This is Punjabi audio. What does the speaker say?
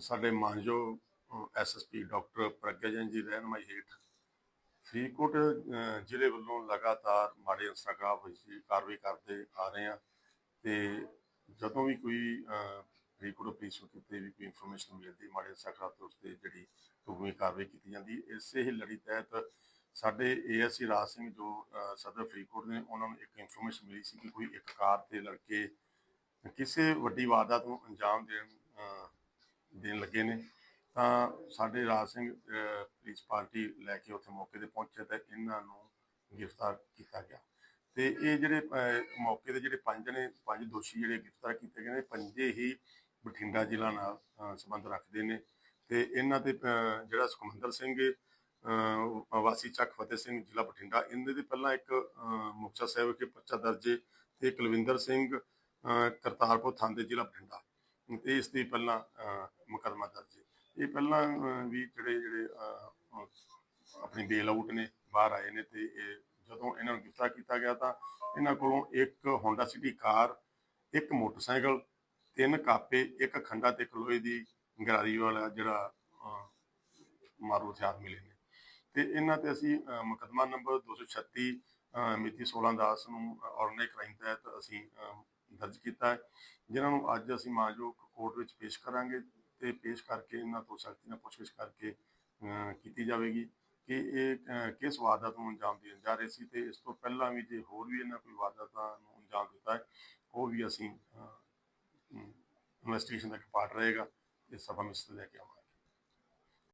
ਸਾਡੇ ਮਾਨਯੋਗ ਐਸਐਸਪੀ ਡਾਕਟਰ ਪ੍ਰਗਿਆ ਜੈਨ ਜੀ ਰਹਿਨਮਾਈ ਹੇਠ ਫਰੀਦਕੋਟ ਜ਼ਿਲ੍ਹੇ ਵੱਲੋਂ ਲਗਾਤਾਰ ਮਾੜੇ ਅਨਸਰਾਂ ਖਿਲਾਫ ਅਸੀਂ ਕਾਰਵਾਈ ਕਰਦੇ ਆ ਰਹੇ ਹਾਂ ਤੇ ਜਦੋਂ ਵੀ ਕੋਈ ਫਰੀਦਕੋਟ ਪੁਲਿਸ ਨੂੰ ਕਿਤੇ ਵੀ ਕੋਈ ਇਨਫੋਰਮੇਸ਼ਨ ਮਿਲਦੀ, ਮਾੜੇ ਅਨਸਰਾਂ ਖਿਲਾਫ ਤੇ ਉਸ ਤੇ ਜਿਹੜੀ ਕਾਨੂੰਨੀ ਕਾਰਵਾਈ ਕੀਤੀ ਜਾਂਦੀ, ਇਸੇ ਹੀ ਲੜੀ ਤਹਿਤ ਸਾਡੇ ਏਐਸਸੀ ਰਾਜ ਸਿੰਘ ਜੋ ਸਦਰ ਫਰੀਦਕੋਟ ਨੇ, ਉਹਨਾਂ ਨੂੰ ਇੱਕ ਇਨਫੋਰਮੇਸ਼ਨ ਮਿਲੀ ਸੀ ਕਿ ਕੋਈ ਇੱਕ ਕਾਰ ਤੇ ਲੜਕੇ ਕਿਸੇ ਵੱਡੀ ਵਾਰਦਾਤ ਨੂੰ ਅੰਜਾਮ ਦੇਣ ਦੇਣ ਲੱਗੇ ਨੇ ਤਾਂ ਸਾਡੇ ਰਾਜ ਸਿੰਘ ਅਹ, ਪੁਲਿਸ ਪਾਰਟੀ ਲੈ ਕੇ ਉੱਥੇ ਮੌਕੇ ਤੇ ਪਹੁੰਚੇ ਤੇ ਇਹਨਾਂ ਨੂੰ ਗ੍ਰਿਫਤਾਰ ਕੀਤਾ ਗਿਆ। ਤੇ ਇਹ ਜਿਹੜੇ ਮੌਕੇ ਦੇ ਜਿਹੜੇ ਪੰਜ ਨੇ ਪੰਜ ਦੋਸ਼ੀ ਜਿਹੜੇ ਗ੍ਰਿਫਤਾਰ ਕੀਤੇ ਗਏ ਨੇ ਪੰਜੇ ਹੀ ਬਠਿੰਡਾ ਜ਼ਿਲ੍ਹਾ ਨਾਲ ਸੰਬੰਧ ਰੱਖਦੇ ਨੇ। ਤੇ ਇਹਨਾਂ ਤੇ ਜਿਹੜਾ ਸੁਖਮੰਦਰ ਸਿੰਘ ਵਾਸੀ ਚੱਕ ਫਤਿਹ ਸਿੰਘ ਜ਼ਿਲ੍ਹਾ ਬਠਿੰਡਾ ਇਹਨਾਂ ਦੇ ਪਹਿਲਾਂ ਇੱਕ ਮੁਕਤਸਰ ਸਾਹਿਬ ਵਿਖੇ ਪਰਚਾ ਦਰਜੇ ਤੇ ਕੁਲਵਿੰਦਰ ਸਿੰਘ ਕਰਤਾਰਪੁਰ ਥਾਂ ਥਾਣੇ ਜ਼ਿਲ੍ਹਾ ਬਠਿੰਡਾ। ਤੇ ਇਸ ਦੀ ਪਹਿਲਾਂ ਮੁਕੱਦਮਾ ਦਰਜ ਹੈ। ਇਹ ਪਹਿਲਾਂ ਅਹ, ਵੀ ਜਿਹੜੇ ਜਿਹੜੇ ਅਹ, ਅਹ, ਆਪਣੀ ਬੇਲ ਆਊਟ ਨੇ ਬਾਹਰ ਆਏ ਨੇ ਤੇ ਇਹ ਜਦੋਂ ਇਹਨਾਂ ਨੂੰ ਗ੍ਰਿਫਤਾਰ ਕੀਤਾ ਗਿਆ ਤਾਂ ਇਹਨਾਂ ਕੋਲੋਂ ਇੱਕ ਹੋਂਡਾ ਸਿਟੀ ਕਾਰ ਇੱਕ ਮੋਟਰਸਾਈਕਲ ਤਿੰਨ ਕਾਪੇ ਇੱਕ ਖੰਡਾ ਤੇ ਇੱਕ ਲੋਹੇ ਦੀ ਗਰਾਰੀ ਵਾਲਾ ਜਿਹੜਾ ਅਹ, ਮਾਰੂ ਹਥਿਆਰ ਮਿਲੇ ਨੇ। ਤੇ ਇਹਨਾਂ ਤੇ ਅਸੀਂ ਅਹ, ਮੁਕੱਦਮਾ ਨੰਬਰ 236 ਅਹ, ਮਿਤੀ 16 10 ਨੂੰ ਆਰਗੇਨਾਈਜ਼ ਕ੍ਰਾਈਮ ਤਹਿਤ ਅਸੀਂ ਅਹ, ਦਰਜ ਕੀਤਾ ਹੈ ਜਿਨ੍ਹਾਂ ਨੂੰ ਅੱਜ ਅਸੀਂ ਮਾਨਯੋਗ ਕੋਰਟ ਵਿੱਚ ਪੇਸ਼ ਕਰਾਂਗੇ। ਤੇ ਪੇਸ਼ ਕਰਕੇ ਇਹਨਾਂ ਤੋਂ ਸਖਤੀ ਨਾਲ ਪੁੱਛਗਿੱਛ ਕਰਕੇ ਕੀਤੀ ਜਾਵੇਗੀ ਕਿ ਇਹ ਕਿਸ ਵਾਰਦਾਤ ਨੂੰ ਅੰਜਾਮ ਦੇਣ ਜਾ ਰਹੇ ਸੀ ਤੇ ਇਸ ਤੋਂ ਪਹਿਲਾਂ ਵੀ ਜੇ ਹੋਰ ਵੀ ਇਹਨਾਂ ਕੋਈ ਵਾਰਦਾਤਾਂ ਨੂੰ ਅੰਜਾਮ ਦਿੱਤਾ ਹੈ, ਉਹ ਵੀ ਅਸੀਂ ਇਨਵੈਸਟੀਗੇਸ਼ਨ ਦਾ ਇੱਕ ਪਾਰਟ ਰਹੇਗਾ ਤੇ ਸਭਾ ਵਿੱਚ ਲੈ ਕੇ ਆਵਾਂਗੇ।